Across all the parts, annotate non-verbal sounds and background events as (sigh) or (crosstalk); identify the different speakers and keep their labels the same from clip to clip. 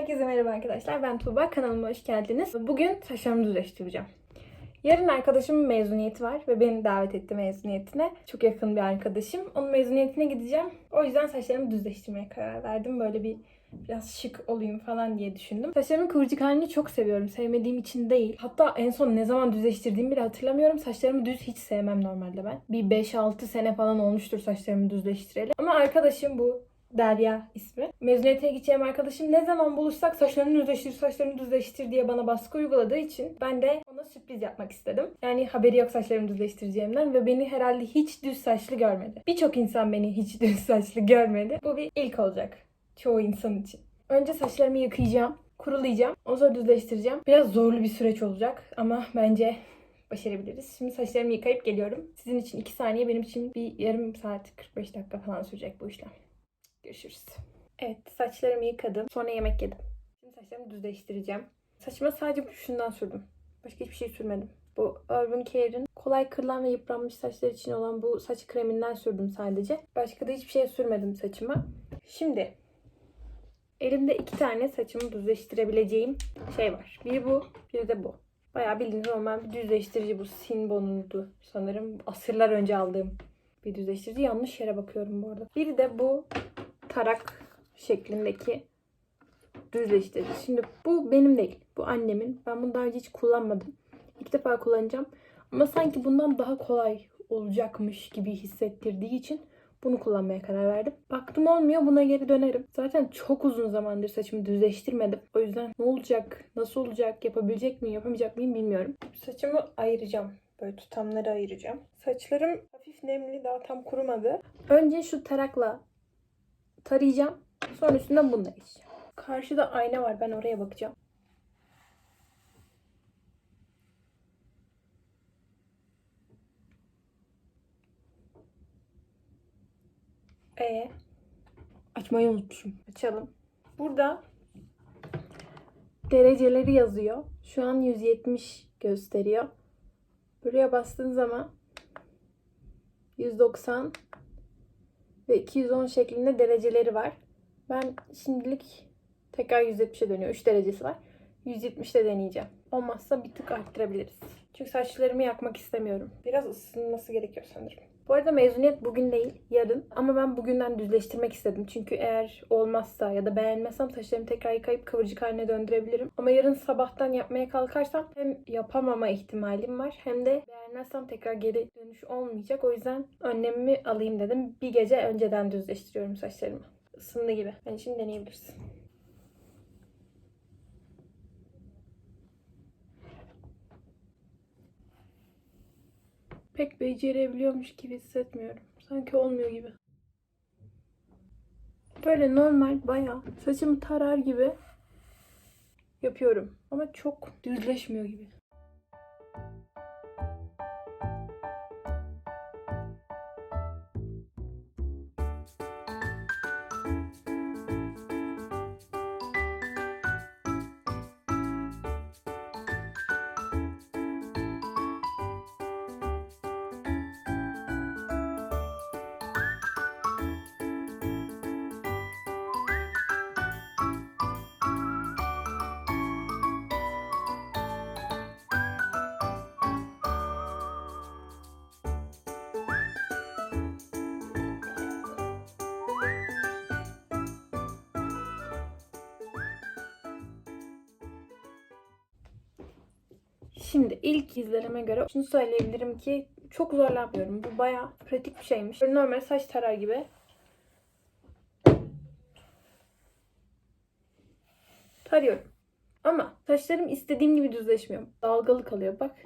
Speaker 1: Herkese merhaba arkadaşlar. Ben Tuğba. Kanalıma hoş geldiniz. Bugün saçlarımı düzleştireceğim. Yarın arkadaşımın mezuniyeti var ve beni davet etti mezuniyetine. Çok yakın bir arkadaşım. Onun mezuniyetine gideceğim. O yüzden saçlarımı düzleştirmeye karar verdim. Böyle bir biraz şık olayım falan diye düşündüm. Saçlarımın kıvırcık halini çok seviyorum. Sevmediğim için değil. Hatta en son ne zaman düzleştirdiğimi bile hatırlamıyorum. Saçlarımı düz hiç sevmem normalde ben. Bir 5-6 sene falan olmuştur saçlarımı düzleştireli. Ama arkadaşım bu Derya ismi. Mezuniyete gideceğim arkadaşım ne zaman buluşsak saçlarını düzleştir, saçlarını düzleştir diye bana baskı uyguladığı için ben de ona sürpriz yapmak istedim. Yani haberi yok saçlarımı düzleştireceğimden ve beni herhalde hiç düz saçlı görmedi. Birçok insan beni hiç (laughs) düz saçlı görmedi. Bu bir ilk olacak çoğu insan için. Önce saçlarımı yıkayacağım, kurulayacağım, ondan sonra düzleştireceğim. Biraz zorlu bir süreç olacak ama bence başarabiliriz. Şimdi saçlarımı yıkayıp geliyorum. Sizin için 2 saniye, benim için bir yarım saat 45 dakika falan sürecek bu işlem. Görüşürüz. Evet saçlarımı yıkadım. Sonra yemek yedim. Şimdi saçlarımı düzleştireceğim. Saçıma sadece şundan sürdüm. Başka hiçbir şey sürmedim. Bu Urban Care'in kolay kırılan ve yıpranmış saçlar için olan bu saç kreminden sürdüm sadece. Başka da hiçbir şey sürmedim saçıma. Şimdi elimde iki tane saçımı düzleştirebileceğim şey var. Biri bu, biri de bu. Bayağı bildiğiniz normal bir düzleştirici bu. Sinbon'undu sanırım. Asırlar önce aldığım bir düzleştirici. Yanlış yere bakıyorum bu arada. Biri de bu tarak şeklindeki düzleştirici. Şimdi bu benim değil. Bu annemin. Ben bunu daha önce hiç kullanmadım. İlk defa kullanacağım. Ama sanki bundan daha kolay olacakmış gibi hissettirdiği için bunu kullanmaya karar verdim. Baktım olmuyor buna geri dönerim. Zaten çok uzun zamandır saçımı düzleştirmedim. O yüzden ne olacak, nasıl olacak, yapabilecek miyim, yapamayacak mıyım bilmiyorum. Saçımı ayıracağım. Böyle tutamları ayıracağım. Saçlarım hafif nemli daha tam kurumadı. Önce şu tarakla tarayacağım. Sonra üstünden bununla geçeceğim. Karşıda ayna var. Ben oraya bakacağım. Ee, açmayı unutmuşum. Açalım. Burada dereceleri yazıyor. Şu an 170 gösteriyor. Buraya bastığın zaman 190 ve 210 şeklinde dereceleri var. Ben şimdilik tekrar 170'e dönüyor. 3 derecesi var. 170'te deneyeceğim. Olmazsa bir tık arttırabiliriz. Çünkü saçlarımı yakmak istemiyorum. Biraz ısınması gerekiyor sanırım. Bu arada mezuniyet bugün değil, yarın. Ama ben bugünden düzleştirmek istedim. Çünkü eğer olmazsa ya da beğenmezsem saçlarımı tekrar yıkayıp kıvırcık haline döndürebilirim. Ama yarın sabahtan yapmaya kalkarsam hem yapamama ihtimalim var hem de beğenmezsem tekrar geri dönüş olmayacak. O yüzden önlemimi alayım dedim. Bir gece önceden düzleştiriyorum saçlarımı. Isındı gibi. Yani şimdi deneyebilirsin. Pek becerebiliyormuş gibi hissetmiyorum. Sanki olmuyor gibi. Böyle normal bayağı saçımı tarar gibi yapıyorum. Ama çok düzleşmiyor gibi. Şimdi ilk izlenime göre şunu söyleyebilirim ki çok zorlanmıyorum. Bu bayağı pratik bir şeymiş. Böyle normal saç tarar gibi. Tarıyorum. Ama saçlarım istediğim gibi düzleşmiyor. Dalgalı kalıyor bak.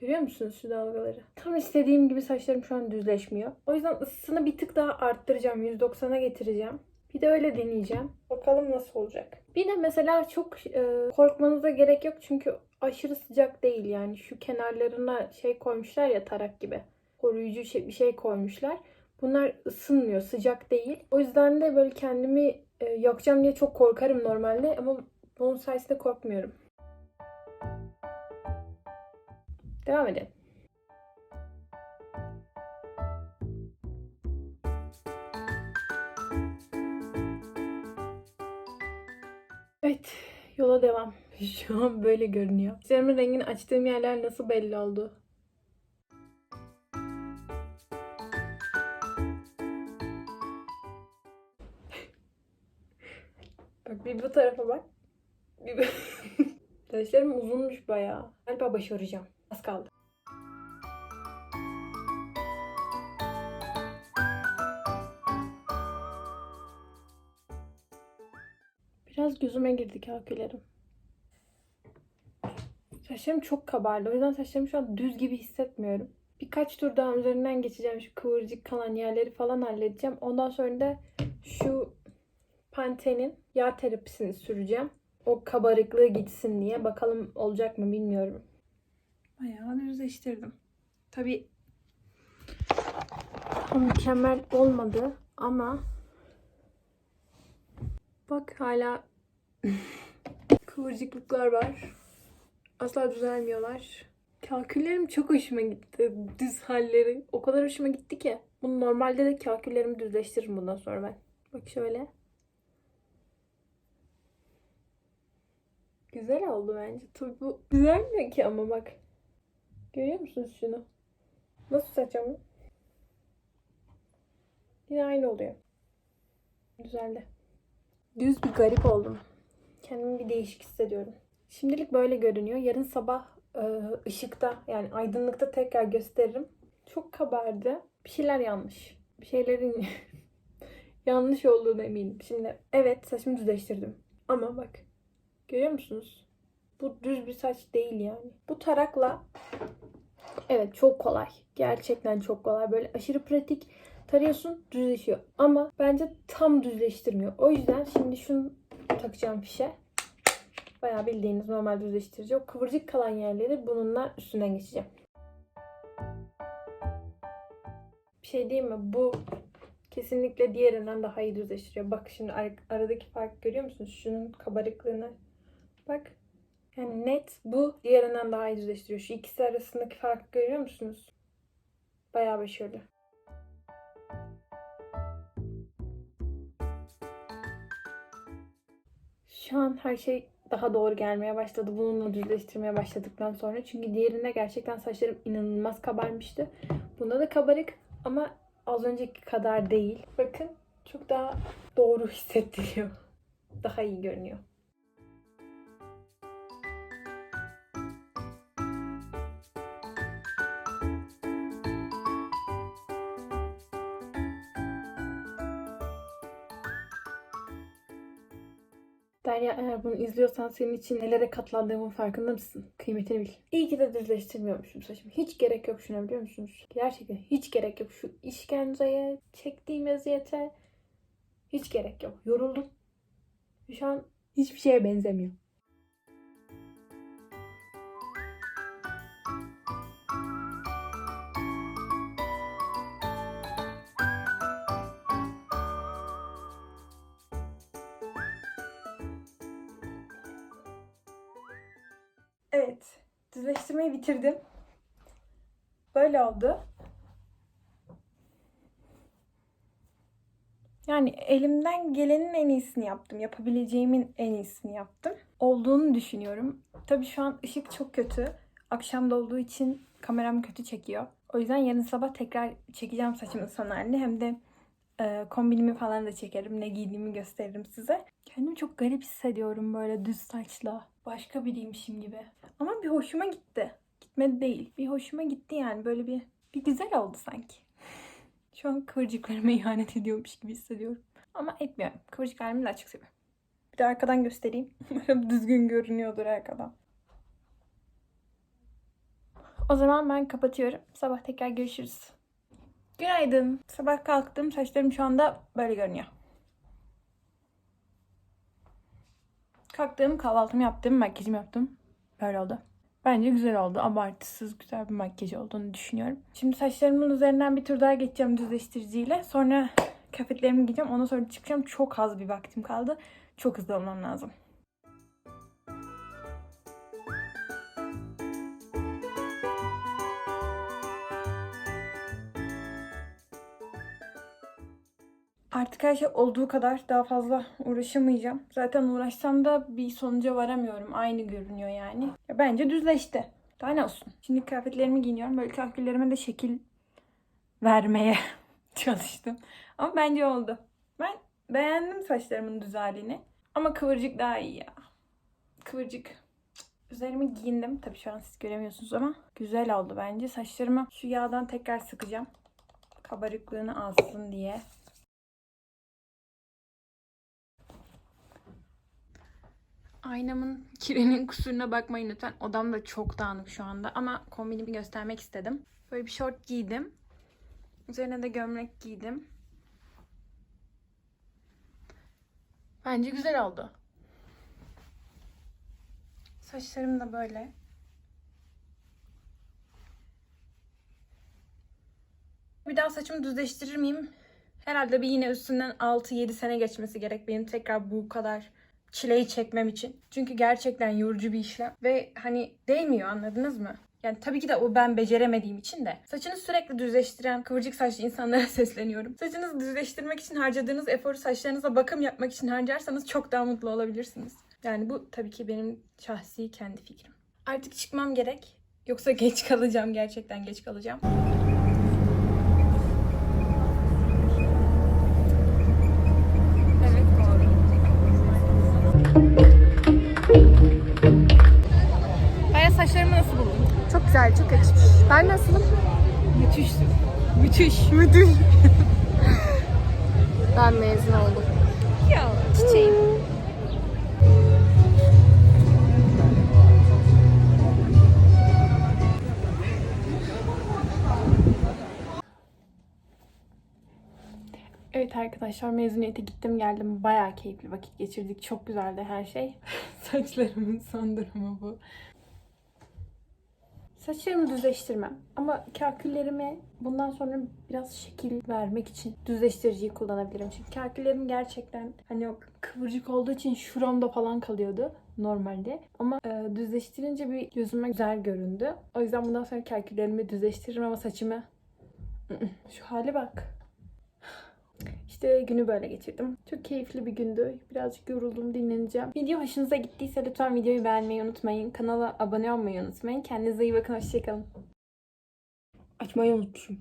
Speaker 1: Görüyor musunuz şu dalgaları? Tam istediğim gibi saçlarım şu an düzleşmiyor. O yüzden ısısını bir tık daha arttıracağım. 190'a getireceğim. Bir de öyle deneyeceğim. Bakalım nasıl olacak. Bir de mesela çok e, korkmanıza gerek yok çünkü aşırı sıcak değil yani. Şu kenarlarına şey koymuşlar ya tarak gibi. Koruyucu şey, bir şey koymuşlar. Bunlar ısınmıyor, sıcak değil. O yüzden de böyle kendimi e, yakacağım diye çok korkarım normalde ama bunun sayesinde korkmuyorum. Devam edelim. Evet, yola devam. (laughs) Şu an böyle görünüyor. Saçlarımın rengini açtığım yerler nasıl belli oldu? (laughs) Bak bir bu tarafa bak. Bir bu- (laughs) Saçlarım uzunmuş bayağı. Galiba başaracağım. Az kaldı. Gözüme girdi kalkülerim. Saçlarım çok kabardı. O yüzden saçlarımı şu an düz gibi hissetmiyorum. Birkaç tur daha üzerinden geçeceğim. Şu kıvırcık kalan yerleri falan halledeceğim. Ondan sonra da şu Pantene'in yağ terapisini süreceğim. O kabarıklığı gitsin diye. Bakalım olacak mı bilmiyorum. Bayağı düzleştirdim. Tabii mükemmel olmadı ama bak hala kıvırcıklıklar var. Asla düzelmiyorlar. Kalküllerim çok hoşuma gitti. Düz halleri. O kadar hoşuma gitti ki. Bunu normalde de kalküllerimi düzleştiririm bundan sonra ben. Bak şöyle. Güzel oldu bence. Tabii bu düzelmiyor ki ama bak. Görüyor musunuz şunu? Nasıl saçımı? Yine aynı oluyor. Güzeldi. Düz bir garip oldum. Kendimi bir değişik hissediyorum. Şimdilik böyle görünüyor. Yarın sabah e, ışıkta yani aydınlıkta tekrar gösteririm. Çok kabardı. Bir şeyler (laughs) yanlış. Bir şeylerin yanlış olduğunu eminim. Şimdi evet saçımı düzleştirdim. Ama bak görüyor musunuz? Bu düz bir saç değil yani. Bu tarakla evet çok kolay. Gerçekten çok kolay. Böyle aşırı pratik tarıyorsun düzleşiyor. Ama bence tam düzleştirmiyor. O yüzden şimdi şunu takacağım fişe. Bayağı bildiğiniz normal düzleştirici. O kıvırcık kalan yerleri bununla üstünden geçeceğim. Bir şey diyeyim mi? Bu kesinlikle diğerinden daha iyi düzleştiriyor. Bak şimdi ar- aradaki fark görüyor musunuz? Şunun kabarıklığını. Bak. Yani net bu diğerinden daha iyi düzleştiriyor. Şu ikisi arasındaki farkı görüyor musunuz? Bayağı başarılı. Şu an her şey daha doğru gelmeye başladı. Bununla düzleştirmeye başladıktan sonra. Çünkü diğerinde gerçekten saçlarım inanılmaz kabarmıştı. Bunda da kabarık ama az önceki kadar değil. Bakın çok daha doğru hissettiriyor. Daha iyi görünüyor. Derya eğer bunu izliyorsan senin için nelere katlandığımın farkında mısın? Kıymetini bil. İyi ki de düzleştirmiyormuşum saçımı. Hiç gerek yok şuna biliyor musunuz? Gerçekten hiç gerek yok. Şu işkenceye, çektiğim eziyete hiç gerek yok. Yoruldum. Şu an hiçbir şeye benzemiyor. Evet. Düzleştirmeyi bitirdim. Böyle oldu. Yani elimden gelenin en iyisini yaptım. Yapabileceğimin en iyisini yaptım. Olduğunu düşünüyorum. Tabii şu an ışık çok kötü. Akşam olduğu için kameram kötü çekiyor. O yüzden yarın sabah tekrar çekeceğim saçımın son halini. Hem de e, kombinimi falan da çekerim. Ne giydiğimi gösteririm size. Kendimi çok garip hissediyorum böyle düz saçla. Başka biriymişim gibi. Ama bir hoşuma gitti. Gitmedi değil. Bir hoşuma gitti yani. Böyle bir bir güzel oldu sanki. Şu an kıvırcıklarıma ihanet ediyormuş gibi hissediyorum. Ama etmiyorum. Kıvırcıklarımı da açık seviyorum. Bir de arkadan göstereyim. (laughs) Umarım düzgün görünüyordur arkadan. O zaman ben kapatıyorum. Sabah tekrar görüşürüz. Günaydın. Sabah kalktım. Saçlarım şu anda böyle görünüyor. Kalktım, kahvaltımı yaptım, makyajımı yaptım. Böyle oldu. Bence güzel oldu. Abartısız güzel bir makyaj olduğunu düşünüyorum. Şimdi saçlarımın üzerinden bir tur daha geçeceğim düzleştiriciyle. Sonra kıyafetlerimi giyeceğim. Ondan sonra çıkacağım. Çok az bir vaktim kaldı. Çok hızlı olmam lazım. Artık her şey olduğu kadar daha fazla uğraşamayacağım. Zaten uğraşsam da bir sonuca varamıyorum. Aynı görünüyor yani. Ya bence düzleşti. Daha ne olsun. Şimdi kıyafetlerimi giyiniyorum. Böyle kıyafetlerime de şekil vermeye (laughs) çalıştım. Ama bence oldu. Ben beğendim saçlarımın düz halini. Ama kıvırcık daha iyi ya. Kıvırcık. Üzerimi giyindim. Tabii şu an siz göremiyorsunuz ama güzel oldu bence. Saçlarımı şu yağdan tekrar sıkacağım. Kabarıklığını alsın diye. Aynamın kirenin kusuruna bakmayın lütfen. Odam da çok dağınık şu anda ama kombinimi göstermek istedim. Böyle bir şort giydim. Üzerine de gömlek giydim. Bence güzel oldu. Saçlarım da böyle. Bir daha saçımı düzleştirir miyim? Herhalde bir yine üstünden 6-7 sene geçmesi gerek benim tekrar bu kadar çileyi çekmem için. Çünkü gerçekten yorucu bir işlem ve hani değmiyor anladınız mı? Yani tabii ki de o ben beceremediğim için de. Saçını sürekli düzleştiren kıvırcık saçlı insanlara (laughs) sesleniyorum. Saçınızı düzleştirmek için harcadığınız eforu saçlarınıza bakım yapmak için harcarsanız çok daha mutlu olabilirsiniz. Yani bu tabii ki benim şahsi kendi fikrim. Artık çıkmam gerek. Yoksa (laughs) geç kalacağım gerçekten geç kalacağım. Saçlarımı nasıl buldun?
Speaker 2: Çok güzel, çok yakışmış. Ben nasılım?
Speaker 1: Müthişsin. Müthiş. Müthiş. (laughs)
Speaker 2: Ben mezun oldum.
Speaker 1: Ya çiçeğim. Evet arkadaşlar mezuniyete gittim geldim. Bayağı keyifli vakit geçirdik. Çok güzeldi her şey. (laughs) Saçlarımın son durumu bu. Saçlarımı düzleştirmem. Ama kaküllerime bundan sonra biraz şekil vermek için düzleştiriciyi kullanabilirim. Çünkü kaküllerim gerçekten hani o kıvırcık olduğu için şuramda falan kalıyordu normalde. Ama e, düzleştirince bir gözüme güzel göründü. O yüzden bundan sonra kaküllerimi düzleştiririm ama saçımı ı-ı, şu hale bak. İşte günü böyle geçirdim. Çok keyifli bir gündü. Birazcık yoruldum, dinleneceğim. Video hoşunuza gittiyse lütfen videoyu beğenmeyi unutmayın. Kanala abone olmayı unutmayın. Kendinize iyi bakın, hoşçakalın. Açmayı unutmuşum.